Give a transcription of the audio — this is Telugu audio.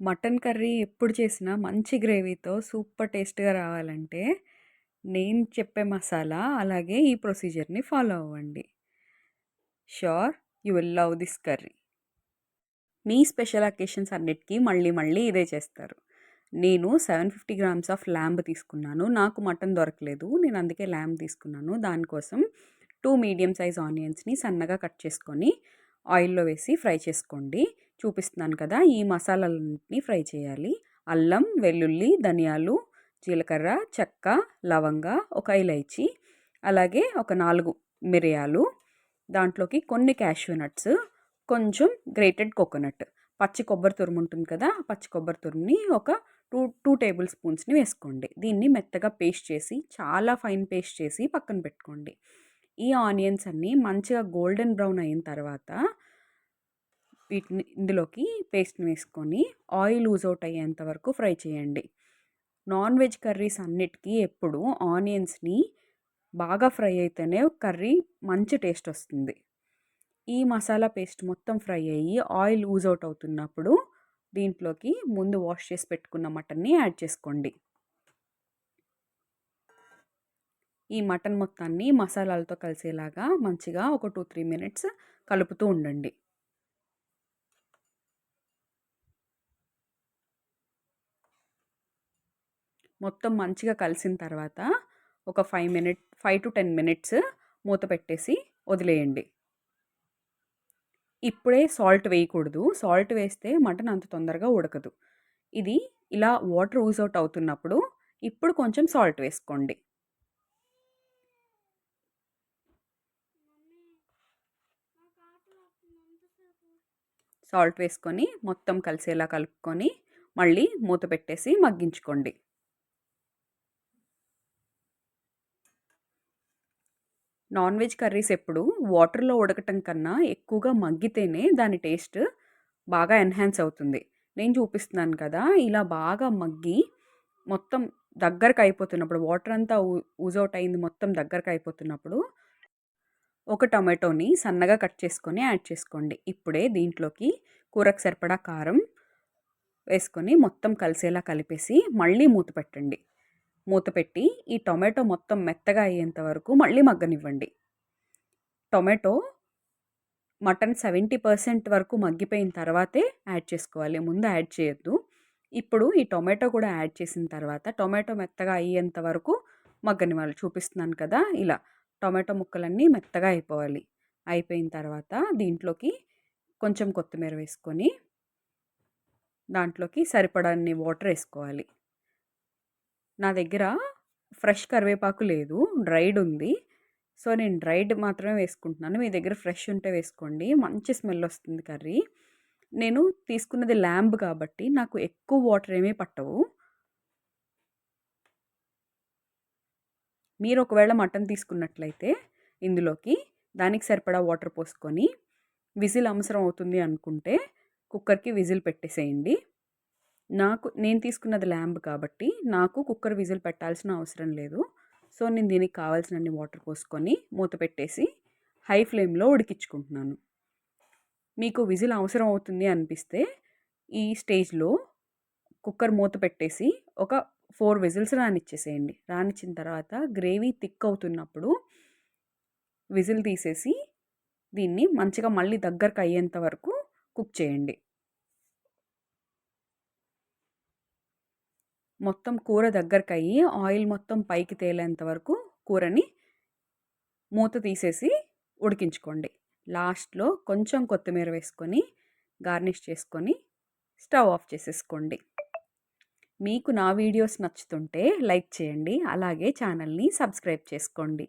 మటన్ కర్రీ ఎప్పుడు చేసినా మంచి గ్రేవీతో సూపర్ టేస్ట్గా రావాలంటే నేను చెప్పే మసాలా అలాగే ఈ ప్రొసీజర్ని ఫాలో అవ్వండి. Sure you will love this curry. Me special occasions అన్నిటికీ మళ్ళీ మళ్ళీ ఇదే చేస్తారు. నేను seven fifty grams of lamb తీసుకున్నాను. నాకు మటన్ దొరకలేదు. నేను అందుకే ల్యాంబ్ తీసుకున్నాను. దానికోసం టూ మీడియం సైజ్ ఆనియన్స్ని సన్నగా కట్ చేసుకొని ఆయిల్లో వేసి ఫ్రై చేసుకోండి. చూపిస్తున్నాను కదా! ఈ మసాలాలన్నింటినీ ఫ్రై చేయాలి. అల్లం వెల్లుల్లి ధనియాలు జీలకర్ర చెక్క లవంగ ఒక ఇలైచి అలాగే ఒక నాలుగు మిరియాలు దాంట్లోకి కొన్ని క్యాష్యూ నట్స్ కొంచెం గ్రేటెడ్ కోకోనట్. పచ్చి కొబ్బరి తురుము ఉంటుంది కదా! పచ్చి కొబ్బరి తురుముని ఒక టూ టూ టేబుల్ స్పూన్స్ని వేసుకోండి. దీన్ని మెత్తగా పేస్ట్ చేసి చాలా ఫైన్ పేస్ట్ చేసి పక్కన పెట్టుకోండి. ఈ ఆనియన్స్ అన్నీ మంచిగా గోల్డెన్ బ్రౌన్ అయిన తర్వాత వీటిని ఇందులోకి పేస్ట్ని వేసుకొని ఆయిల్ లూజ్ అవుట్ అయ్యేంత వరకు ఫ్రై చేయండి. నాన్ వెజ్ కర్రీస్ అన్నిటికీ ఎప్పుడు ఆనియన్స్ని బాగా ఫ్రై అయితేనే కర్రీ మంచి టేస్ట్ వస్తుంది. ఈ మసాలా పేస్ట్ మొత్తం ఫ్రై అయ్యి ఆయిల్ లూజ్ అవుట్ అవుతున్నప్పుడు దీంట్లోకి ముందు వాష్ చేసి పెట్టుకున్న మటన్ని యాడ్ చేసుకోండి. ఈ మటన్ మొత్తాన్ని మసాలాలతో కలిసేలాగా మంచిగా ఒక టూ త్రీ మినిట్స్ కలుపుతూ ఉండండి. మొత్తం మంచిగా కలిసిన తర్వాత ఒక five minute five to ten minutes మూత పెట్టేసి వదిలేయండి. ఇప్పుడే సాల్ట్ వేయకూడదు. సాల్ట్ వేస్తే మటన్ అంత తొందరగా ఉడకదు. ఇది ఇలా వాటర్ యూజ్ అవుట్ అవుతున్నప్పుడు ఇప్పుడు కొంచెం సాల్ట్ వేసుకోండి. సాల్ట్ వేసుకొని మొత్తం కలిసేలా కలుపుకొని మళ్ళీ మూత పెట్టేసి మగ్గించుకోండి. నాన్ వెజ్ కర్రీస్ ఎప్పుడు వాటర్లో ఉడకటం కన్నా ఎక్కువగా మగ్గితేనే దాని టేస్ట్ బాగా ఎన్హాన్స్ అవుతుంది. నేను చూపిస్తున్నాను కదా ఇలా బాగా మగ్గి మొత్తం దగ్గరకు అయిపోతున్నప్పుడు వాటర్ అంతా ఊజ్ అవుట్ అయింది మొత్తం దగ్గరకు అయిపోతున్నప్పుడు ఒక టొమాటోని సన్నగా కట్ చేసుకొని యాడ్ చేసుకోండి. ఇప్పుడే దీంట్లోకి కూరకు సరిపడా కారం వేసుకొని మొత్తం కలిసేలా కలిపేసి మళ్ళీ మూత పెట్టండి. మూత పెట్టి ఈ టొమాటో మొత్తం మెత్తగా అయ్యేంత వరకు మళ్ళీ మగ్గనివ్వండి. టొమాటో మటన్ సెవెంటీ పర్సెంట్ వరకు మగ్గిపోయిన తర్వాతే యాడ్ చేసుకోవాలి. ముందు యాడ్ చేయొద్దు. ఇప్పుడు ఈ టొమాటో కూడా యాడ్ చేసిన తర్వాత టొమాటో మెత్తగా అయ్యేంత వరకు మగ్గనివ్వాలి. చూపిస్తున్నాను కదా ఇలా టొమాటో ముక్కలన్నీ మెత్తగా అయిపోవాలి. అయిపోయిన తర్వాత దీంట్లోకి కొంచెం కొత్తిమీర వేసుకొని దాంట్లోకి సరిపడాన్ని వాటర్ వేసుకోవాలి. నా దగ్గర ఫ్రెష్ కరివేపాకు లేదు. డ్రైడ్ ఉంది. సో నేను డ్రైడ్ మాత్రమే వేసుకుంటున్నాను. మీ దగ్గర ఫ్రెష్ ఉంటే వేసుకోండి. మంచి స్మెల్ వస్తుంది కర్రీ. నేను తీసుకున్నది ల్యాంబ్ కాబట్టి నాకు ఎక్కువ వాటర్ ఏమీ పట్టవు. మీరు ఒకవేళ మటన్ తీసుకున్నట్లయితే ఇందులోకి దానికి సరిపడా వాటర్ పోసుకొని విజిల్ అవసరం అవుతుంది అనుకుంటే కుక్కర్కి విజిల్ పెట్టేసేయండి. నాకు నేను తీసుకున్నది ల్యాంబ్ కాబట్టి నాకు కుక్కర్ విజిల్ పెట్టాల్సిన అవసరం లేదు. సో నేను దీనికి కావాల్సినన్ని వాటర్ పోసుకొని మూత పెట్టేసి హై ఫ్లేమ్లో ఉడికించుకుంటున్నాను. మీకు విజిల్ అవసరం అవుతుంది అనిపిస్తే ఈ స్టేజ్లో కుక్కర్ మూత పెట్టేసి ఒక ఫోర్ విజిల్స్ రానిచ్చేసేయండి. రానిచ్చిన తర్వాత గ్రేవీ థిక్ అవుతున్నప్పుడు విజిల్ తీసేసి దీన్ని మంచిగా మళ్ళీ దగ్గరకు అయ్యేంత వరకు కుక్ చేయండి. మొత్తం కూర దగ్గరకు అయ్యి ఆయిల్ మొత్తం పైకి తేలేంత వరకు కూరని మూత తీసేసి ఉడికించుకోండి. లాస్ట్లో కొంచెం కొత్తిమీర వేసుకొని గార్నిష్ చేసుకొని స్టవ్ ఆఫ్ చేసేసుకోండి. మీకు నా వీడియోస్ నచ్చుతుంటే లైక్ చేయండి. అలాగే ఛానల్ని సబ్స్క్రైబ్ చేసుకోండి.